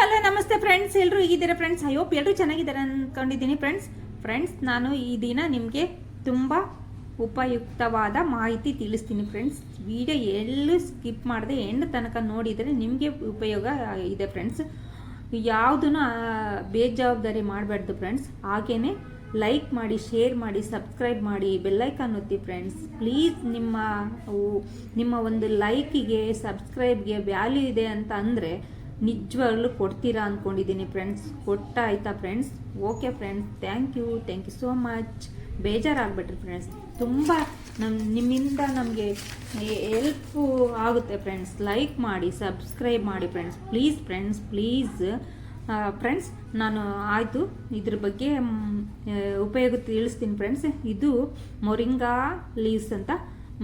Hello, ನಮಸ್ತೆ friends ಎಲ್ಲರೂ ಹೇಗಿದ್ದೀರಾ ಫ್ರೆಂಡ್ಸ್ ಐ ಹೋಪ್ ಎಲ್ಲರೂ ಚೆನ್ನಾಗಿದ್ದಾರೆ ಅಂದ್ಕೊಂಡಿದ್ದೀನಿ ಫ್ರೆಂಡ್ಸ್ ಫ್ರೆಂಡ್ಸ್ ನಾನು ಈ ದಿನ ನಿಮಗೆ ತುಂಬ ಉಪಯುಕ್ತವಾದ ಮಾಹಿತಿ ತಿಳಿಸ್ತೀನಿ ಫ್ರೆಂಡ್ಸ್ ವಿಡಿಯೋ ಎಲ್ಲೂ ಸ್ಕಿಪ್ ಮಾಡದೆ ಎಂಡ್ ತನಕ ನೋಡಿದರೆ ನಿಮಗೆ ಉಪಯೋಗ ಇದೆ ಫ್ರೆಂಡ್ಸ್ ಯಾವುದನ್ನು ಬೇಜವಾಬ್ದಾರಿ ಮಾಡಬಾರ್ದು ಫ್ರೆಂಡ್ಸ್ ಹಾಗೇ ಲೈಕ್ ಮಾಡಿ ಶೇರ್ ಮಾಡಿ ಸಬ್ಸ್ಕ್ರೈಬ್ ಮಾಡಿ ಬೆಲ್ಲೈಕನ್ ಒತ್ತಿ ಫ್ರೆಂಡ್ಸ್ ಪ್ಲೀಸ್ ನಿಮ್ಮ ನಿಮ್ಮ ಒಂದು ಲೈಕಿಗೆ ಸಬ್ಸ್ಕ್ರೈಬ್ಗೆ ವ್ಯಾಲ್ಯೂ ಇದೆ ಅಂತ ಅಂದರೆ ನಿಜವಾಗ್ಲೂ ಕೊಡ್ತೀರಾ ಅಂದ್ಕೊಂಡಿದ್ದೀನಿ ಫ್ರೆಂಡ್ಸ್ ಕೊಟ್ಟ ಆಯ್ತಾ friends okay friends thank you thank you so much ಬೇಜಾರಾಗ್ಬಿಟ್ರಿ friends ತುಂಬ ನಮ್ಮ ನಿಮ್ಮಿಂದ ನಮಗೆ ಹೆಲ್ಪು ಆಗುತ್ತೆ ಫ್ರೆಂಡ್ಸ್ ಲೈಕ್ ಮಾಡಿ ಸಬ್ಸ್ಕ್ರೈಬ್ ಮಾಡಿ friends please friends please friends ನಾನು ಆಯಿತು. ಇದ್ರ ಬಗ್ಗೆ ಉಪಯೋಗ ತಿಳಿಸ್ತೀನಿ ಫ್ರೆಂಡ್ಸ್ ಇದು ಮೊರಿಂಗಾ ಲೀವ್ಸ್ ಅಂತ.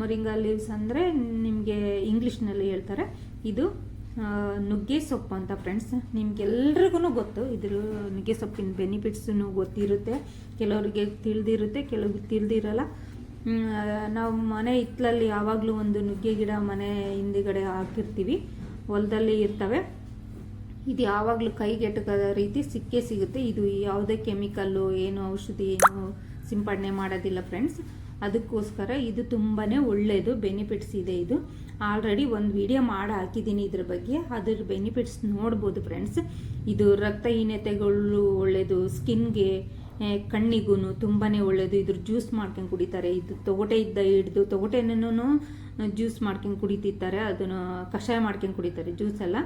ಮೊರಿಂಗಾ ಲೀವ್ಸ್ ಅಂದರೆ ನಿಮಗೆ ಇಂಗ್ಲೀಷ್ನಲ್ಲಿ ಹೇಳ್ತಾರೆ. ಇದು ನುಗ್ಗೆ ಸೊಪ್ಪು ಅಂತ ಫ್ರೆಂಡ್ಸ್ ನಿಮ್ಗೆಲ್ರಿಗೂ ಗೊತ್ತು. ಇದ್ರ ನುಗ್ಗೆ ಸೊಪ್ಪಿನ ಬೆನಿಫಿಟ್ಸು ಗೊತ್ತಿರುತ್ತೆ. ಕೆಲವರಿಗೆ ತಿಳಿದಿರುತ್ತೆ, ಕೆಲವ್ರಿಗೆ ತಿಳಿದಿರಲ್ಲ. ನಾವು ಮನೆ ಹಿತ್ತಲಲ್ಲಿ ಯಾವಾಗಲೂ ಒಂದು ನುಗ್ಗೆ ಗಿಡ ಮನೆ ಹಿಂದುಗಡೆ ಹಾಕಿರ್ತೀವಿ. ಹೊಲದಲ್ಲಿ ಇರ್ತವೆ. ಇದು ಯಾವಾಗಲೂ ಕೈಗೆಟಕದ ರೀತಿ ಸಿಕ್ಕೇ ಸಿಗುತ್ತೆ. ಇದು ಯಾವುದೇ ಕೆಮಿಕಲ್ಲು ಏನು ಔಷಧಿ, ಏನು ಸಿಂಪಡಣೆ ಮಾಡೋದಿಲ್ಲ ಫ್ರೆಂಡ್ಸ್ ಅದಕ್ಕೋಸ್ಕರ ಇದು ತುಂಬಾ ಒಳ್ಳೆಯದು ಬೆನಿಫಿಟ್ಸ್ ಇದೆ ಇದು. ಆಲ್ರೆಡಿ ಒಂದು ವಿಡಿಯೋ ಮಾಡಿ ಹಾಕಿದ್ದೀನಿ ಇದ್ರ ಬಗ್ಗೆ. ಅದ್ರ ಬೆನಿಫಿಟ್ಸ್ ನೋಡ್ಬೋದು ಫ್ರೆಂಡ್ಸ್ ಇದು ರಕ್ತಹೀನತೆಗಳು ಒಳ್ಳೆಯದು ಸ್ಕಿನ್ಗೆ ಕಣ್ಣಿಗೂ ತುಂಬಾ ಒಳ್ಳೆಯದು ಇದ್ರ ಜ್ಯೂಸ್ ಮಾಡ್ಕೊಂಡು ಕುಡಿತಾರೆ. ಇದು ತೊಗಟೆ ಇದ್ದ ಹಿಡ್ದು ತೊಗಟೆನೂ ಜ್ಯೂಸ್ ಮಾಡ್ಕೊಂಡು ಕುಡಿತಿರ್ತಾರೆ. ಅದನ್ನು ಕಷಾಯ ಮಾಡ್ಕೊಂಡು ಕುಡಿತಾರೆ ಜ್ಯೂಸ್ ಎಲ್ಲ.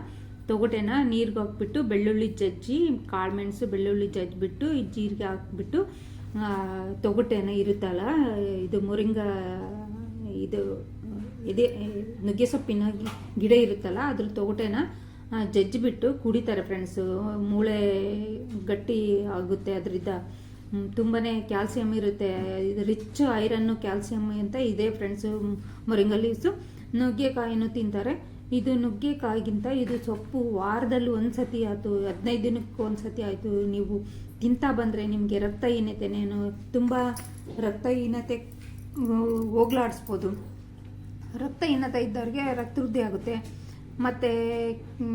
ತೊಗಟೆನ ನೀರಿಗೆ ಹಾಕ್ಬಿಟ್ಟು, ಬೆಳ್ಳುಳ್ಳಿ ಜಜ್ಜಿ ಕಾಳುಮೆಣಸು ಬೆಳ್ಳುಳ್ಳಿ ಜಜ್ಜಿಬಿಟ್ಟು ಜೀರಿಗೆ ಹಾಕ್ಬಿಟ್ಟು ತೊಗಟೆನ ಇರುತ್ತಲ್ಲ, ಇದು ಮೊರಿಂಗ, ಇದು ಇದೇ ನುಗ್ಗೆ ಸೊಪ್ಪಿನ ಗಿಡ ಇರುತ್ತಲ್ಲ, ಅದ್ರ ತೊಗಟೆನ ಜಜ್ಜಿಬಿಟ್ಟು ಕುಡಿತಾರೆ ಫ್ರೆಂಡ್ಸು ಮೂಳೆ ಗಟ್ಟಿ ಆಗುತ್ತೆ ಅದರಿಂದ. ತುಂಬಾ ಕ್ಯಾಲ್ಸಿಯಂ ಇರುತ್ತೆ. ಇದು ರಿಚ್ ಐರನ್ನು ಕ್ಯಾಲ್ಸಿಯಂ ಅಂತ ಇದೆ ಫ್ರೆಂಡ್ಸು ಮೊರಿಂಗ ಲೀವ್ಸು ನುಗ್ಗೆಕಾಯಿನೂ ತಿಂತಾರೆ. ಇದು ನುಗ್ಗೆಕಾಯಿಗಿಂತ ಇದು ಸೊಪ್ಪು ವಾರದಲ್ಲಿ ಒಂದು ಸತಿ ಆಯಿತು, ಹದಿನೈದು ದಿನಕ್ಕೆ ಒಂದು ಸತಿ ಆಯಿತು ನೀವು ತಿಂತಾ ಬಂದರೆ ನಿಮಗೆ ರಕ್ತಹೀನತೆನೇನು ತುಂಬ ರಕ್ತಹೀನತೆ ಹೋಗ್ಲಾಡಿಸ್ಬೋದು. ರಕ್ತಹೀನತೆ ಇದ್ದವ್ರಿಗೆ ರಕ್ತ ವೃದ್ಧಿ ಆಗುತ್ತೆ. ಮತ್ತು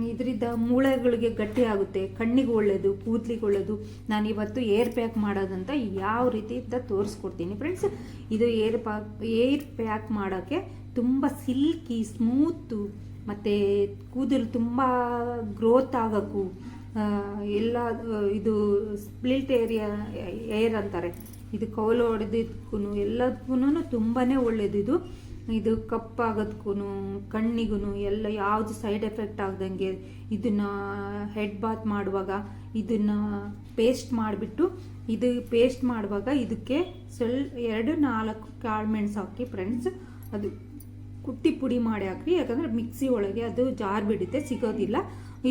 ಇದರಿಂದ ಮೂಳೆಗಳಿಗೆ ಗಟ್ಟಿ ಆಗುತ್ತೆ. ಕಣ್ಣಿಗೆ ಒಳ್ಳೆಯದು ಕೂದಲಿಗೆ ಒಳ್ಳೆಯದು ನಾನು ಇವತ್ತು ಏರ್ ಪ್ಯಾಕ್ ಮಾಡೋದಂತ ಯಾವ ರೀತಿ ಅಂತ ತೋರಿಸ್ಕೊಡ್ತೀನಿ. ಫ್ರೆಂಡ್ಸ್ ಇದು ಏರ್ ಪ್ಯಾಕ್ ಏರ್ ಪ್ಯಾಕ್ ಮಾಡೋಕ್ಕೆ ತುಂಬ ಸಿಲ್ಕಿ, ಸ್ಮೂತು, ಮತ್ತು ಕೂದಲು ತುಂಬ ಗ್ರೋತ್ ಆಗೋಕ್ಕೂ ಎಲ್ಲ ಇದು ಸ್ಪ್ಲಿಟ್ ಏರಿಯಾ ಏರ್ ಅಂತಾರೆ. ಇದು ಕೌಲು ಹೊಡೆದಿದ್ಕೂ ಎಲ್ಲದಕ್ಕೂ ತುಂಬಾ ಒಳ್ಳೇದು. ಇದು ಇದು ಕಪ್ಪಾಗೋದಕ್ಕೂ ಕಣ್ಣಿಗೂ ಎಲ್ಲ ಯಾವುದು ಸೈಡ್ ಎಫೆಕ್ಟ್ ಆಗ್ದಂಗೆ ಇದನ್ನು ಹೆಡ್ ಬಾತ್ ಮಾಡುವಾಗ ಇದನ್ನು ಪೇಸ್ಟ್ ಮಾಡಿಬಿಟ್ಟು, ಇದು ಪೇಸ್ಟ್ ಮಾಡುವಾಗ ಇದಕ್ಕೆ ಸ್ವಲ್ಪ ಎರಡು ನಾಲ್ಕು ಕಾಳುಮೆಣಸು ಹಾಕಿ ಫ್ರೆಂಡ್ಸ್ ಅದು ಕುಟ್ಟಿ ಪುಡಿ ಮಾಡಿ ಹಾಕ್ರಿ, ಯಾಕಂದರೆ ಮಿಕ್ಸಿ ಒಳಗೆ ಅದು ಜಾರ್ ಬಿಡುತ್ತೆ, ಸಿಗೋದಿಲ್ಲ.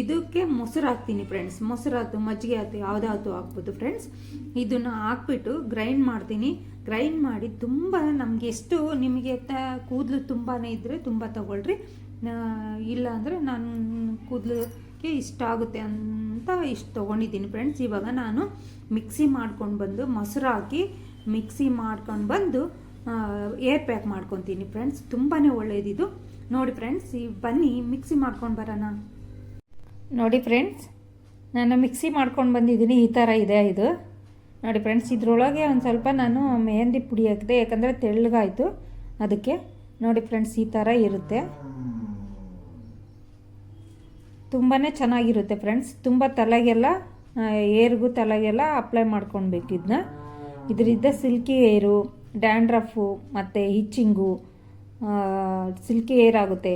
ಇದಕ್ಕೆ ಮೊಸರು ಹಾಕ್ತೀನಿ ಫ್ರೆಂಡ್ಸ್ ಮೊಸರು ಮಜ್ಜಿಗೆ ಆಯ್ತು, ಯಾವುದಾಯ್ತು ಹಾಕ್ಬೋದು ಫ್ರೆಂಡ್ಸ್ ಇದನ್ನು ಹಾಕ್ಬಿಟ್ಟು ಗ್ರೈಂಡ್ ಮಾಡ್ತೀನಿ. ಗ್ರೈಂಡ್ ಮಾಡಿ ತುಂಬ ನಮಗೆ ಎಷ್ಟು ನಿಮಗೆ ತ, ಕೂದಲು ತುಂಬಾ ಇದ್ದರೆ ತುಂಬ ತಗೊಳ್ರಿ. ಇಲ್ಲ ಅಂದರೆ ನಾನು ಕೂದಲಿಗೆ ಇಷ್ಟ ಆಗುತ್ತೆ ಅಂತ ಇಷ್ಟು ತೊಗೊಂಡಿದ್ದೀನಿ ಫ್ರೆಂಡ್ಸ್ ಇವಾಗ ನಾನು ಮಿಕ್ಸಿ ಮಾಡ್ಕೊಂಡು ಬಂದು ಮೊಸರು ಹಾಕಿ ಮಿಕ್ಸಿ ಮಾಡ್ಕೊಂಡು ಬಂದು ಏರ್ ಪ್ಯಾಕ್ ಮಾಡ್ಕೊತೀನಿ ಫ್ರೆಂಡ್ಸ್ ತುಂಬಾ ಒಳ್ಳೆಯದಿದು ನೋಡಿ ಫ್ರೆಂಡ್ಸ್ ಈ ಬನ್ನಿ ಮಿಕ್ಸಿ ಮಾಡ್ಕೊಂಡು ಬರೋಣ. ನೋಡಿ ಫ್ರೆಂಡ್ಸ್ ನಾನು ಮಿಕ್ಸಿ ಮಾಡ್ಕೊಂಡು ಬಂದಿದ್ದೀನಿ. ಈ ಥರ ಇದೆ ಇದು. ನೋಡಿ ಫ್ರೆಂಡ್ಸ್ ಇದರೊಳಗೆ ಒಂದು ಸ್ವಲ್ಪ ನಾನು ಮೆಹಂದಿ ಪುಡಿ ಹಾಕಿದೆ. ಯಾಕಂದರೆ ತೆಳ್ಳಗಾಯಿತು. ಅದಕ್ಕೆ ನೋಡಿ ಫ್ರೆಂಡ್ಸ್ ಈ ಥರ ಇರುತ್ತೆ. ತುಂಬಾ ಚೆನ್ನಾಗಿರುತ್ತೆ ಫ್ರೆಂಡ್ಸ್ ತುಂಬ ತಲೆಗೆಲ್ಲ ಏರ್ಗೂ ತಲೆಗೆಲ್ಲ ಅಪ್ಲೈ ಮಾಡ್ಕೊಳ್ಬೇಕು ಇದನ್ನ ಇದರಿಂದ ಸಿಲ್ಕಿ ಏರು ಡ್ಯಾಂಡ್ರಫು ಮತ್ತು ಹಿಚ್ಚಿಂಗು ಸಿಲ್ಕಿ ಏರ್ ಆಗುತ್ತೆ,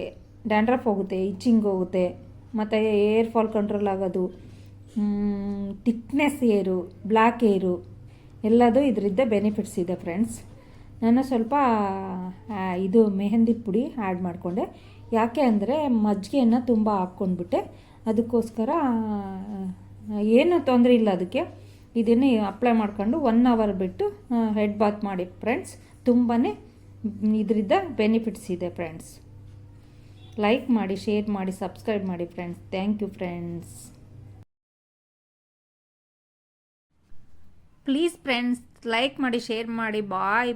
ಡ್ಯಾಂಡ್ರಫ್ ಹೋಗುತ್ತೆ ಹಿಚ್ಚಿಂಗ್ ಹೋಗುತ್ತೆ, ಮತ್ತು ಏರ್ ಫಾಲ್ ಕಂಟ್ರೋಲ್ ಆಗೋದು ಥಿಕ್ನೆಸ್ ಏರು, ಬ್ಲ್ಯಾಕ್ ಏರು, ಎಲ್ಲದೂ ಇದರಿಂದ ಬೆನಿಫಿಟ್ಸ್ ಇದೆ ಫ್ರೆಂಡ್ಸ್. ನಾನು ಸ್ವಲ್ಪ ಇದು ಮೆಹಂದಿ ಪುಡಿ ಆ್ಯಡ್ ಮಾಡಿಕೊಂಡೆ. ಯಾಕೆ ಅಂದರೆ ಮಜ್ಜಿಗೆಯನ್ನು ತುಂಬ ಹಾಕ್ಕೊಂಡ್ಬಿಟ್ಟೆ. ಅದಕ್ಕೋಸ್ಕರ ಏನು ತೊಂದರೆ ಇಲ್ಲ ಅದಕ್ಕೆ. ಇದನ್ನೇ ಅಪ್ಲೈ ಮಾಡ್ಕೊಂಡು ಒನ್ ಅವರ್ ಬಿಟ್ಟು ಹೆಡ್ ಬಾತ್ ಮಾಡಿ ಫ್ರೆಂಡ್ಸ್ ತುಂಬಾ ಇದರಿಂದ ಬೆನಿಫಿಟ್ಸ್ ಇದೆ ಫ್ರೆಂಡ್ಸ್ ಲೈಕ್ ಮಾಡಿ ಶೇರ್ ಮಾಡಿ ಸಬ್ಸ್ಕ್ರೈಬ್ ಮಾಡಿ friends thank you friends please friends like ಮಾಡಿ ಶೇರ್ ಮಾಡಿ. ಬಾಯ್